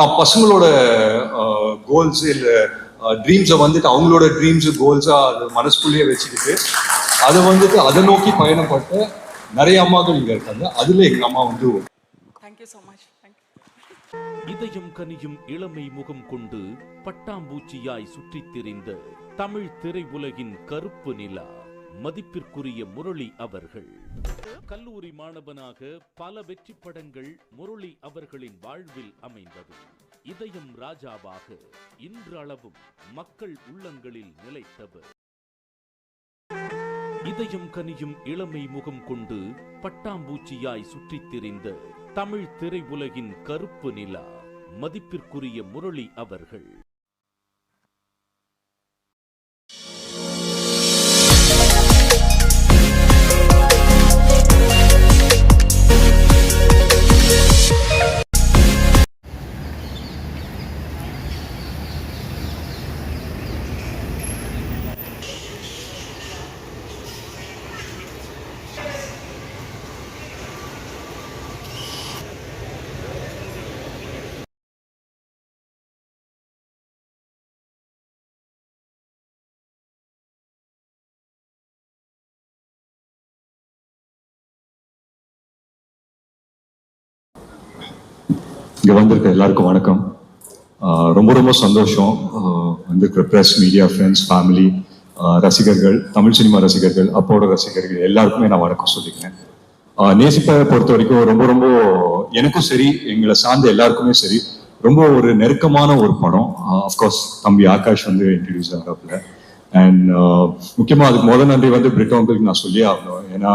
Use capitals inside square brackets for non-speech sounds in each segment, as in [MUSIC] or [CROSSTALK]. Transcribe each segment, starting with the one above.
தான் பசங்களோட கோல்ஸ் இல்லை ட்ரீம்ஸை வந்துட்டு அவங்களோட ட்ரீம்ஸ் கோல்ஸாக அது மனசுக்குள்ளேயே வச்சுக்கிட்டு அதை வந்துட்டு அதை நோக்கி பயணப்பட்ட நிறைய அம்மாக்கள் இங்கே இருக்காங்க. அதில் எங்கள் அம்மா வந்து தேங்க்யூ ஸோ மச் இதயம் கனியும் இளமை முகம் கொண்டு பட்டாம்பூச்சியாய் சுற்றித் திரிந்த தமிழ் திரையுலகின் கருப்பு நிலா மதிப்பிற்குரிய முரளி அவர்கள். கல்லூரி மாணவனாக பல வெற்றி படங்கள் முரளி அவர்களின் வாழ்வில் அமைந்தது. இதயம் ராஜாவாக இன்றளவும் மக்கள் உள்ளங்களில் நிலைத்தவர். இதயம் கனியும் இளமை முகம் கொண்டு பட்டாம்பூச்சியாய் சுற்றித் திரிந்த தமிழ் திரையுலகின் கருப்பு நிலா மதிப்பிற்குரிய முரளி அவர்கள். இங்கே வந்திருக்க எல்லாருக்கும் வணக்கம். ரொம்ப ரொம்ப சந்தோஷம். வந்திருக்கிற ப்ரெஸ் மீடியா ஃப்ரெண்ட்ஸ் ஃபேமிலி ரசிகர்கள் தமிழ் சினிமா ரசிகர்கள் அப்போட ரசிகர்கள் எல்லாருக்குமே நான் வணக்கம் சொல்லிக்கிறேன். நேசிப்பை பொறுத்த வரைக்கும் ரொம்ப ரொம்ப எனக்கும் சரி எங்களை சார்ந்த எல்லாருக்குமே சரி ரொம்ப ஒரு நெருக்கமான ஒரு படம். அஃப்கோர்ஸ் தம்பி ஆகாஷ் வந்து இன்ட்ரடியூஸ் ஆகிறாப்புல. அண்ட் முக்கியமாக அதுக்கு முதல் நன்றி வந்து பிரிட்டோங்களுக்கு நான் சொல்லியே ஆகணும். ஏன்னா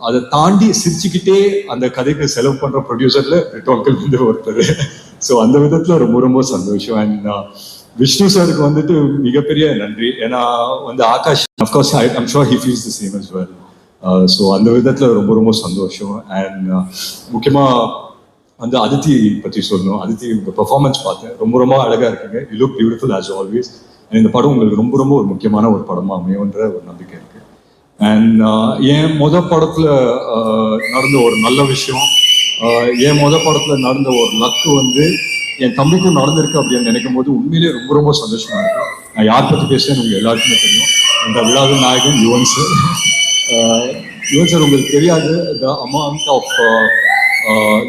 அதை தாண்டி சிரிச்சுக்கிட்டே அந்த கதைக்கு செலவு பண்ற ப்ரொடியூசர்ல பிரிட்டோங்கிள் வந்து ஒருத்தர். ஸோ அந்த விதத்துல ரொம்ப ரொம்ப சந்தோஷம். அண்ட் uh, விஷ்ணு சாருக்கு வந்துட்டு மிகப்பெரிய நன்றி. ஏன்னா வந்து Akash of course I I'm sure he feels the same as well so அந்த விதத்துல ரொம்ப ரொம்ப சந்தோஷம். அண்ட் uh, முக்கியமா வந்து அதித்தி பற்றி சொல்லணும். அதித்தி பெர்ஃபார்மன்ஸ் பார்த்தேன். ரொம்ப ரொம்ப அழகா இருக்குங்க. You look beautiful as always இந்த படம் உங்களுக்கு ரொம்ப ரொம்ப ஒரு முக்கியமான ஒரு படமா அமையுன்ற ஒரு நம்பிக்கை இருக்கு. அண்ட் uh, என் முத படத்துல uh, நடந்த ஒரு நல்ல விஷயம் uh, என் முத படத்துல நடந்த ஒரு லக்கு வந்து என் தம்பிக்கும் நடந்திருக்கு அப்படின்னு நினைக்கும் போது உண்மையிலேயே ரொம்ப ரொம்ப சந்தோஷமா இருக்கு. நான் யார் பத்தி பேசுறேன் உங்களுக்கு எல்லாருக்குமே தெரியும். இந்த விழாவின் நாயகன் யுவன் சார். யுவன் சார் உங்களுக்கு தெரியாது the amount of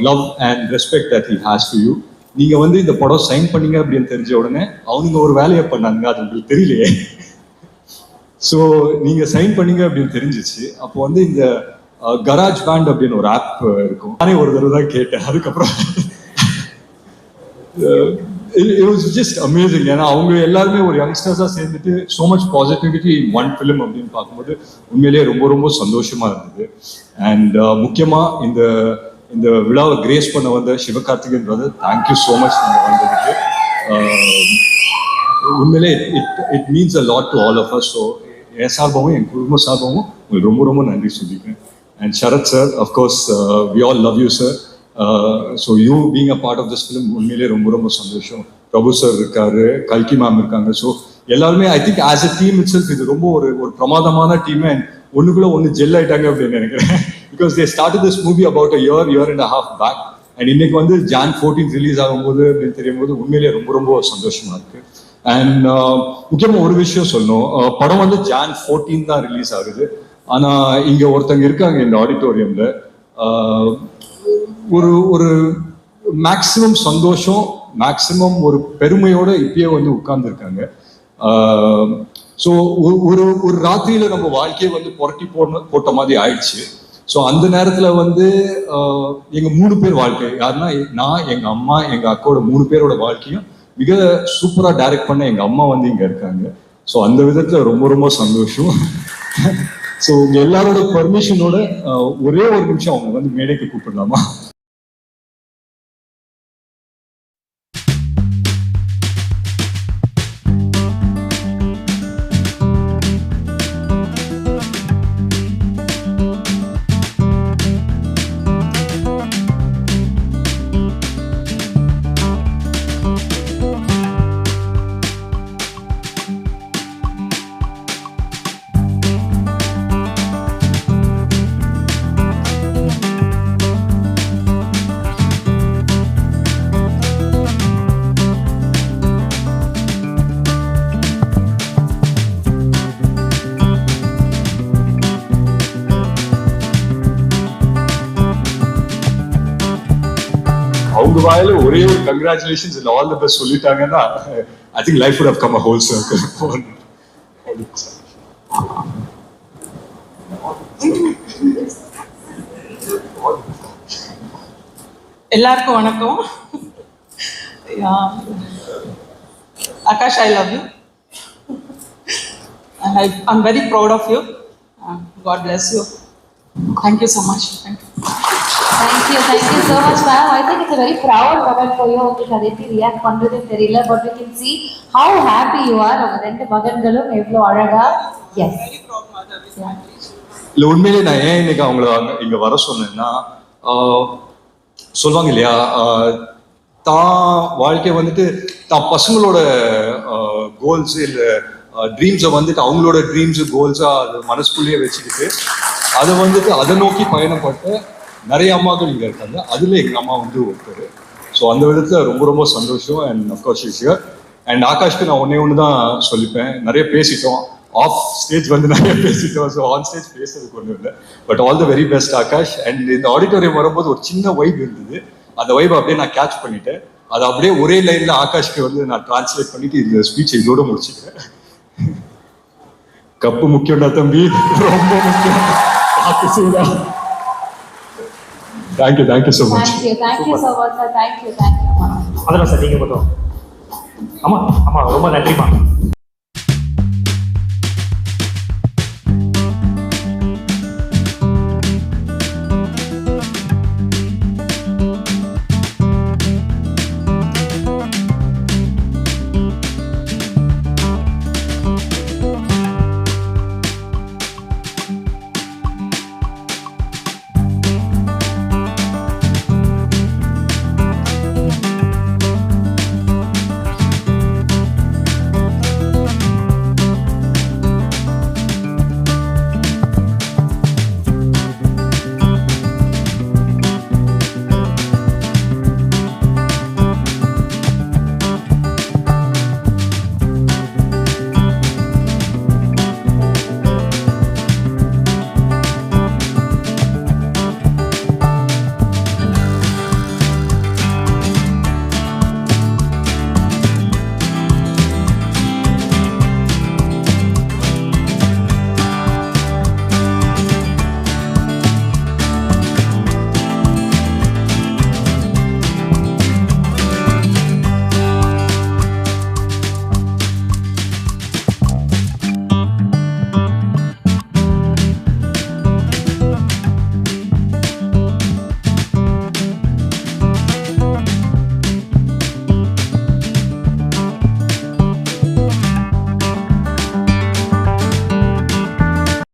love and respect that he has to you நீங்க வந்து இந்த படம் சைன் பண்ணீங்க அப்படின்னு தெரிஞ்ச உடனே அவனுங்க ஒரு வேலையை பண்ணாங்க அது உங்களுக்கு தெரியலையே. ஸோ நீங்கள் சைன் பண்ணீங்க அப்படின்னு தெரிஞ்சிச்சு. அப்போ வந்து இந்த கராஜ் பேண்ட் அப்படின்னு ஒரு ஆப் இருக்கும். நானே ஒரு தடவை தான் கேட்டேன். அதுக்கப்புறம் இட் வாஸ் ஜஸ்ட் அமேசிங் ஏன்னா அவங்க எல்லாருமே ஒரு யங்ஸ்டர்ஸாக சேர்ந்துட்டு so much positivity in one film அப்படின்னு பார்க்கும்போது உண்மையிலேயே ரொம்ப ரொம்ப சந்தோஷமா இருந்தது. அண்ட் முக்கியமாக இந்த இந்த விழாவை கிரேஸ் பண்ண வந்த Sivakarthikeyan brother thank you so much நீங்கள் வந்ததுக்கு. உண்மையிலே it it means a lot to all of us so என் சார்பாகவும் என் குடும்ப சார்பாகவும் உங்களுக்கு ரொம்ப ரொம்ப நன்றி சொல்லிக்கிறேன் and Sarath sir of course we all love you sir so you being a part of this film உண்மையிலே ரொம்ப ரொம்ப சந்தோஷம். பிரபு சார் இருக்காரு கல்கி மேம் இருக்காங்க. ஸோ எல்லாருமே I think as a team itself இது ரொம்ப ஒரு ஒரு பிரமாதமான டீம் அண்ட் ஒண்ணுக்குள்ள ஒன்று ஜெல் ஆயிட்டாங்க அப்படின்னு நினைக்கிறேன். Because they start this movie about a year year and half back and இன்னைக்கு வந்து ஜான் ஃபோர்டீன் ரிலீஸ் ஆகும்போது அப்படின்னு தெரியும் போது உண்மையிலேயே ரொம்ப ரொம்ப சந்தோஷமா இருக்குது அண்ட் uh, முக்கியமா ஒரு விஷயம் சொல்லணும். Uh, படம் வந்து ஜான் ஃபோர்டீன் தான் ரிலீஸ் ஆகுது. ஆனா இங்க ஒருத்தங்க இருக்காங்க இந்த ஆடிட்டோரியம்ல uh, ஒரு ஒரு மேக்சிமம் சந்தோஷம் மேக்சிமம் ஒரு பெருமையோட இப்பயே வந்து உட்கார்ந்துருக்காங்க. ஸோ ஒரு ஒரு ராத்திரியில நம்ம வாழ்க்கையை வந்து புரட்டி போட போட்ட மாதிரி ஆயிடுச்சு. ஸோ அந்த நேரத்துல வந்து எங்கள் எங்க மூணு பேர் வாழ்க்கை யாருன்னா நான் எங்க அம்மா எங்க அக்காவோட மூணு பேரோட வாழ்க்கையும் மிக சூப்பராக டைரக்ட் பண்ண எங்கள் அம்மா வந்து இங்கே இருக்காங்க. ஸோ அந்த விதத்தில் ரொம்ப ரொம்ப சந்தோஷம். [LAUGHS] ஸோ உங்கள் எல்லாரோட பர்மிஷனோட ஒரே ஒரு நிமிஷம் அவங்க வந்து மேடைக்கு கூப்பிடலாமா? அவங்க வாயில ஒரே ஒரு கங்க்ராச்சுலேஷன்ஸ் இல்ல ஆல் தி பெஸ்ட் சொல்லிட்டாங்கன்னா I think life would have come a whole circle எல்லாருக்கும் வணக்கம் Yeah. Aakash I love you and I, I'm very proud of you. Uh, God bless you. Thank you thank you thank you so much ma'am I think it's very proud moment it's உங்களுக்கு அதை எப்படி react பண்ணுறது தெரியல but you can see how happy you are உங்கள் ரெண்டு மகன்களும் எவ்வளோ அழகா எஸ் இல்லை உண்மையிலே நான் ஏன் இன்னைக்கு அவங்கள இங்கே வர சொன்னேன்னா சொல்லுவாங்க இல்லையா? தான் வாழ்க்கை வந்துட்டு தான் பசங்களோட கோல்ஸ் இல்லை ட்ரீம்ஸை வந்துட்டு அவங்களோட ட்ரீம்ஸு கோல்ஸாக அது மனசுக்குள்ளேயே வச்சுக்கிட்டு அதை வந்துட்டு அதை நோக்கி பயணப்பட்டு நிறைய அம்மாக்கள் இங்கே இருக்காங்க. அதில் எங்கள் அம்மா வந்து ஒருத்தர். ஸோ அந்த விதத்தில் ரொம்ப ரொம்ப சந்தோஷம். And of course is and ஆகாஷ்க்கு நான் ஒன்றே ஒன்று தான் சொல்லிப்பேன். நிறைய பேசிட்டோம். ஆஃப் ஸ்டேஜ் வந்து நிறைய பேசிட்டோம். ஸோ ஆன் ஸ்டேஜ் பேசுறதுக்கு ஒன்றும் இல்லை. But all the very best Akash. And இந்த ஆடிட்டோரியம் வரும்போது ஒரு சின்ன வைப் இருந்தது. அந்த வைப் அப்படியே நான் கேட்ச் பண்ணிட்டேன். அதை அப்படியே ஒரே லைன்ல ஆகாஷ்க்கு வந்து நான் டிரான்ஸ்லேட் பண்ணிட்டு இந்த ஸ்பீச் இதோட முடிச்சுக்கிறேன். கப்பு முக்கியம்டா தம்பி. ரொம்ப முக்கியம். Thank you thank you so much thank you thank you so much sir thank you thank you அதெல்லாம் சார் நீங்கள் மட்டும். ஆமாம் ஆமாம் ரொம்ப நன்றிம்மா.